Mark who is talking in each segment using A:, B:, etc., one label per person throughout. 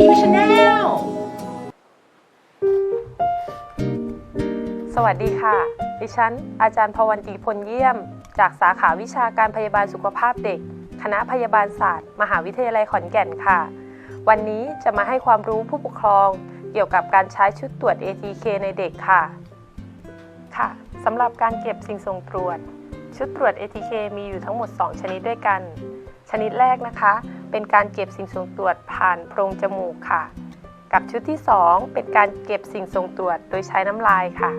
A: New Channel
B: สวัสดีค่ะ ดิฉัน อาจารย์พวันตีพลเยี่ยม จากสาขาวิชาการพยาบาลสุขภาพเด็ก คณะพยาบาลศาสตร์ มหาวิทยาลัยขอนแก่นค่ะ วันนี้จะมาให้ความรู้ผู้ปกครอง เกี่ยวกับการใช้ชุดตรวจ ATK ในเด็กค่ะ ค่ะสำหรับการเก็บสิ่งส่งตรวจ ชุดตรวจ ATK มีอยู่ทั้งหมด 2 ชนิดด้วยกัน ชนิดแรกนะคะ เป็นการเก็บสิ่งส่งตรวจผ่านโพรงจมูกค่ะ กับชุดที่ 2 เป็นการเก็บสิ่งส่งตรวจโดยใช้น้ำลายค่ะ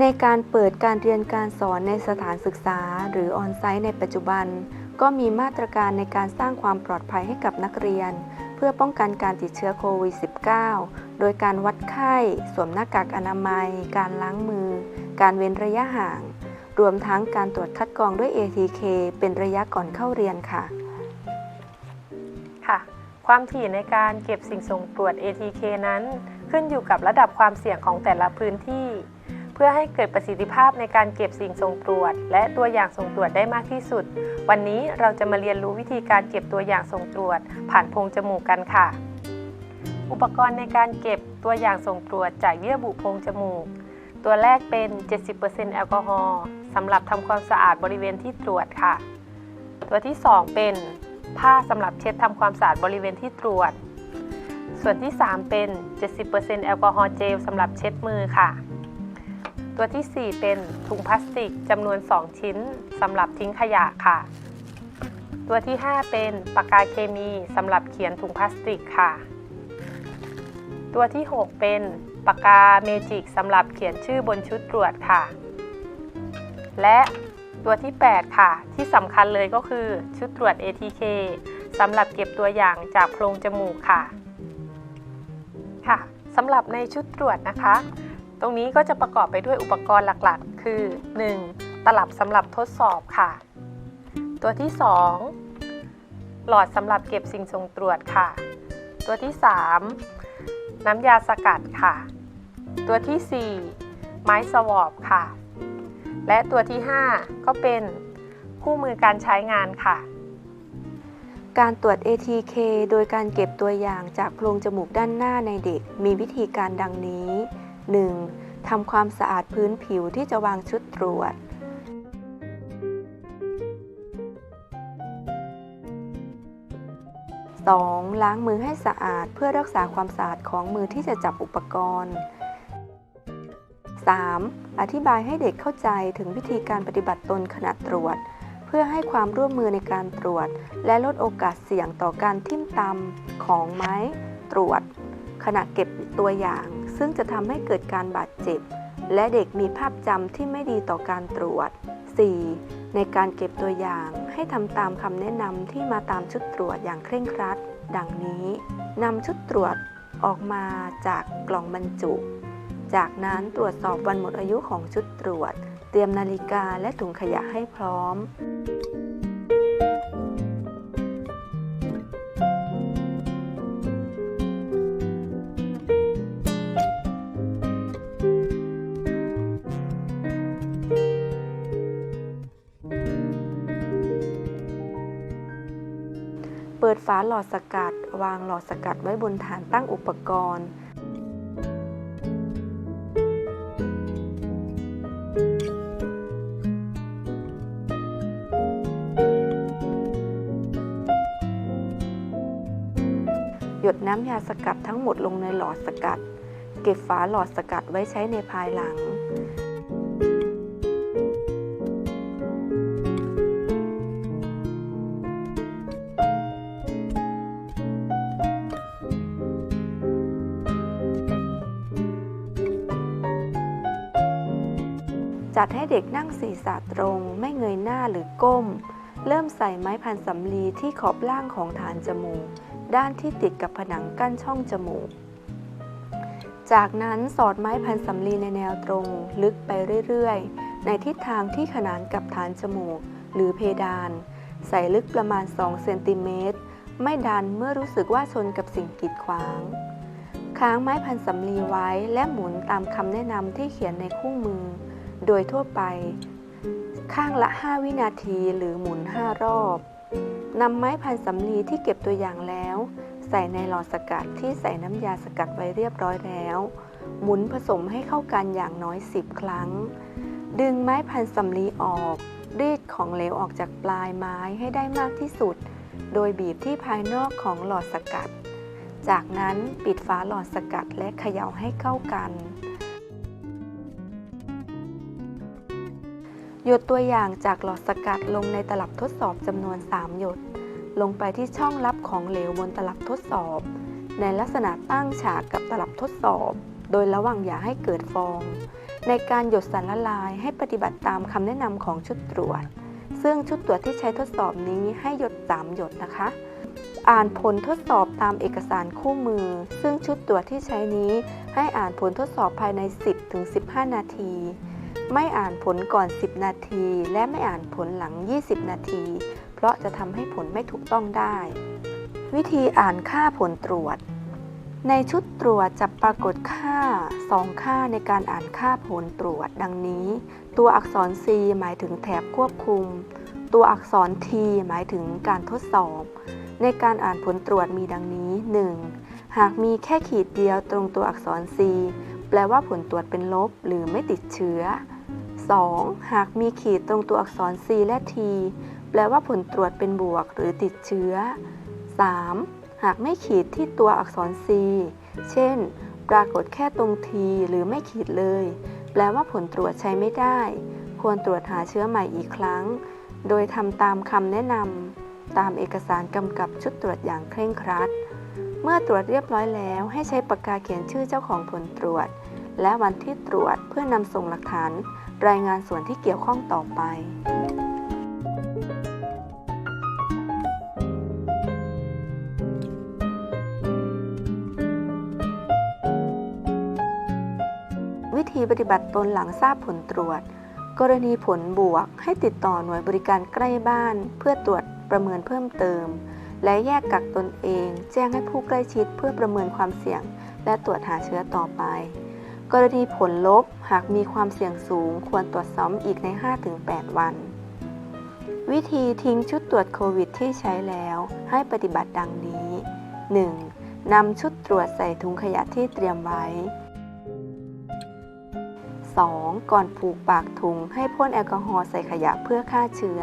C: ในการเปิดการเรียนการสอนในสถานศึกษา หรือออนไซต์ในปัจจุบัน ก็มีมาตรการในการสร้างความปลอดภัยให้กับนักเรียน เพื่อป้องกันการติดเชื้อโควิด -19 โดยการวัดไข้ สวมหน้ากากอนามัย การล้างมือ การเว้นระยะห่าง รวมทั้งการตรวจคัดกรองด้วย ATK เป็นระยะก่อนเข้าเรียนค่ะ
B: ค่ะ ความถี่ในการเก็บสิ่งส่งตรวจ ATK นั้น ขึ้นอยู่กับระดับความเสี่ยงของแต่ละพื้นที่ เพื่อให้เกิดประสิทธิภาพในการเก็บสิ่งส่งตรวจ และตัวอย่างส่งตรวจได้มากที่สุด วันนี้เราจะมาเรียนรู้วิธีการเก็บตัวอย่างส่งตรวจ ผ่านโพรงจมูกกันค่ะ อุปกรณ์ในการเก็บตัวอย่างส่งตรวจจากเยื่อบุโพรงจมูก ตัวแรกเป็น 70%แอลกอฮอล์ สำหรับทำความสะอาดบริเวณที่ตรวจค่ะ ตัวที่ 2 เป็นผ้าสำหรับเช็ดทำความสะอาดบริเวณที่ตรวจ ส่วนที่ 3 เป็น 70%แอลกอฮอล์เจลสำหรับเช็ดมือค่ะ ตัวที่ 4 เป็นถุงพลาสติกจำนวน 2 ชิ้นสำหรับทิ้งขยะค่ะ ตัวที่ 5 เป็นปากกาเคมีสำหรับเขียนถุงพลาสติกค่ะ ตัวที่ 6 เป็นปากกาเมจิกสำหรับเขียนชื่อบนชุดตรวจค่ะ และตัวที่ 8 ค่ะ ที่สำคัญเลยก็คือชุดตรวจ ATK สำหรับเก็บตัวอย่างจากโพรงจมูกค่ะ ค่ะสำหรับในชุดตรวจนะคะ ตรงนี้ก็จะประกอบไปด้วยอุปกรณ์หลักๆ คือ 1. ตลับสำหรับทดสอบค่ะ ตัวที่ 2 หลอดสำหรับเก็บสิ่งส่งตรวจค่ะ ตัวที่ 3 น้ำยาสกัดค่ะ ตัวที่ 4 ไม้สวอปค่ะ และตัวที่ 5 ก็เป็นคู่มือการใช้งานค่ะ
C: การตรวจ ATK โดยการเก็บตัวอย่างจากโพรงจมูกด้านหน้าในเด็กมีวิธีการดังนี้ 1. ทำความสะอาดพื้นผิวที่จะวางชุดตรวจ 2. ล้างมือให้สะอาดเพื่อรักษาความสะอาดของมือที่จะจับอุปกรณ์ 3. อธิบายให้เด็กเข้าใจถึงวิธีการปฏิบัติตนขณะตรวจ เพื่อให้ความร่วมมือในการตรวจ และลดโอกาสเสี่ยงต่อการทิ่มตำของไม้ตรวจ ขณะเก็บตัวอย่าง ซึ่งจะทำให้เกิดการบาดเจ็บ และเด็กมีภาพจำที่ไม่ดีต่อการตรวจ 4. ในการเก็บตัวอย่างให้ทำตามคำแนะนำที่มาตามชุดตรวจอย่างเคร่งครัด ดังนี้นำชุดตรวจออกมาจากกล่องบรรจุ จากนั้นตรวจสอบวันหมดอายุของชุดตรวจ เตรียมนาฬิกาและถุงขยะให้พร้อม เปิดฝาหลอดสกัด วางหลอดสกัดไว้บนฐานตั้งอุปกรณ์ ยดน้ำยาสกัดทั้งหมดลงในหลอดสกัด เก็บฝาหลอดสกัดไว้ใช้ในภายหลัง จัดให้เด็กนั่งศีรษะตรงไม่เงยหน้าหรือก้ม เริ่มใส่ไม้พันสำลีที่ขอบล่างของฐานจมูก ด้านที่ติดกับผนังกั้นช่องจมูก จากนั้นสอดไม้พันสำลีในแนวตรง ลึกไปเรื่อยๆ ในทิศทางที่ขนานกับฐานจมูก หรือเพดาน ใส่ลึกประมาณ 2 เซนติเมตร ไม่ดันเมื่อรู้สึกว่าชนกับสิ่งกีดขวาง ค้างไม้พันสำลีไว้และหมุนตามคำแนะนำที่เขียนในคู่มือ โดยทั่วไป ข้างละ 5 วินาทีหรือหมุน 5 รอบนำไม้พันสำลีที่เก็บตัวอย่างแล้ว ใส่ในหลอดสกัดที่ใส่น้ำยาสกัดไว้เรียบร้อยแล้ว หมุนผสมให้เข้ากันอย่างน้อย 10 ครั้ง ดึงไม้พันสำลีออกรีดของเหลวออกจากปลายไม้ให้ได้มากที่สุด โดยบีบที่ภายนอกของหลอดสกัด จากนั้นปิดฝาหลอดสกัดและเขย่าให้เข้ากัน หยดตัวอย่างจากหลอดสกัดลงในตลับทดสอบจำนวน 3 หยด ลงไปที่ช่องรับของเหลวบนตลับทดสอบ ในลักษณะตั้งฉากกับตลับทดสอบ โดยระวังอย่าให้เกิดฟอง ในการหยดสารละลายให้ปฏิบัติตามคำแนะนำของชุดตรวจ ซึ่งชุดตรวจที่ใช้ทดสอบนี้ให้หยด3หยดนะคะ อ่านผลทดสอบตามเอกสารคู่มือ ซึ่งชุดตรวจที่ใช้นี้ ให้อ่านผลทดสอบภายใน 10-15 นาทีไม่อ่านผลก่อน 10 นาที และไม่อ่านผลหลัง 20 นาที เพราะจะทำให้ผลไม่ถูกต้องได้ วิธีอ่านค่าผลตรวจ ในชุดตรวจจะปรากฏค่า 2 ค่าในการอ่านค่าผลตรวจ ดังนี้ ตัวอักษร C หมายถึงแถบควบคุม ตัวอักษร T หมายถึงการทดสอบ ในการอ่านผลตรวจมีดังนี้ 1. หากมีแค่ขีดเดียวตรงตัวอักษร C แปลว่าผลตรวจเป็นลบหรือไม่ติดเชื้อ 2. หากมีขีดตรงตัวอักษร C และ T ลว่าผลตรวจเป็นบวกหรือติดเชื้อ 3. หากไม่ขีดที่ตัวอักษร C เช่น ปรากฏแค่ตรง T หรือไม่ขีดเลย แปลว่าผลตรวจใช้ไม่ได้ ควรตรวจหาเชื้อใหม่อีกครั้ง โดยทำตามคำแนะนำตามเอกสารกำกับชุดตรวจอย่างเคร่งครัด เมื่อตรวจเรียบร้อยแล้วให้ใช้ปากกาเขียนชื่อเจ้าของผลตรวจ และวันที่ตรวจเพื่อนำส่งหลักฐาน รายงานส่วนที่เกี่ยวข้องต่อไป ธีปฏิบัติตนหลังทราบผลตรวจ กรณีผลบวก ให้ติดต่อหน่วยบริการใกล้บ้าน เพื่อตรวจประเมินเพิ่มเติม และแยกกักตนเอง แจ้งให้ผู้ใกล้ชิดเพื่อประเมินความเสี่ยง และตรวจหาเชื้อต่อไป กรณีผลลบหากมีความเสี่ยงสูง ควรตรวจซ้ำอีกใน 5-8 วัน วิธีทิ้งชุดตรวจโควิดที่ใช้แล้ว ให้ปฏิบัติดังนี้ 1. นำชุดตรวจใส่ถุงขยะที่เตรียมไว้ 2. ก่อนผูกปากถุงให้พ่นแอลกอฮอล์ใส่ขยะเพื่อฆ่าเชื้อ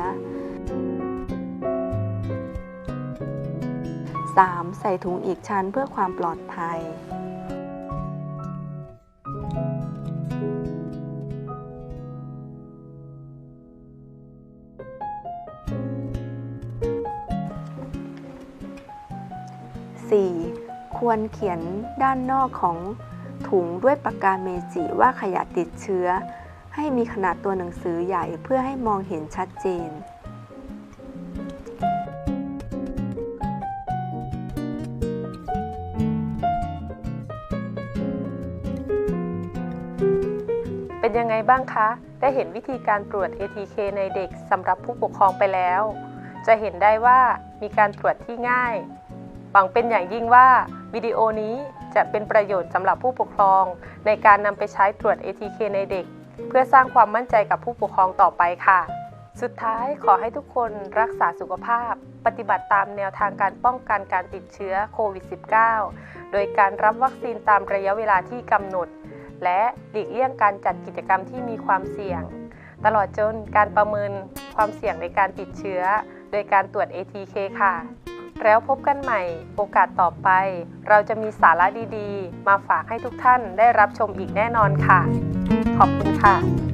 C: 3. ใส่ถุงอีกชั้นเพื่อความปลอดภัย 4. ควรเขียนด้านนอกของ ถุงด้วยปากกาเมจิว่าขยะติดเชื้อ ให้มีขนาดตัวหนังสือใหญ่เพื่อให้มองเห็นชัดเจน
B: เป็นยังไงบ้างคะ ได้เห็นวิธีการตรวจ ATK ในเด็กสำหรับผู้ปกครองไปแล้ว จะเห็นได้ว่ามีการตรวจที่ง่าย หวังเป็นอย่างยิ่งว่าวิดีโอนี้จะเป็นประโยชน์สำหรับผู้ปกครอง ในการนำไปใช้ตรวจ ATK ในเด็ก เพื่อสร้างความมั่นใจกับผู้ปกครองต่อไปค่ะ สุดท้ายขอให้ทุกคนรักษาสุขภาพ ปฏิบัติตามแนวทางการป้องกันการติดเชื้อโควิด -19 โดยการรับวัคซีนตามระยะเวลาที่กำหนด และหลีกเลี่ยงการจัดกิจกรรมที่มีความเสี่ยง ตลอดจนการประเมินความเสี่ยงในการติดเชื้อ โดยการตรวจ ATK ค่ะ แล้วพบกันใหม่ โอกาสต่อไป เราจะมีสาระดีๆ มาฝากให้ทุกท่านได้รับชมอีกแน่นอนค่ะ ขอบคุณค่ะ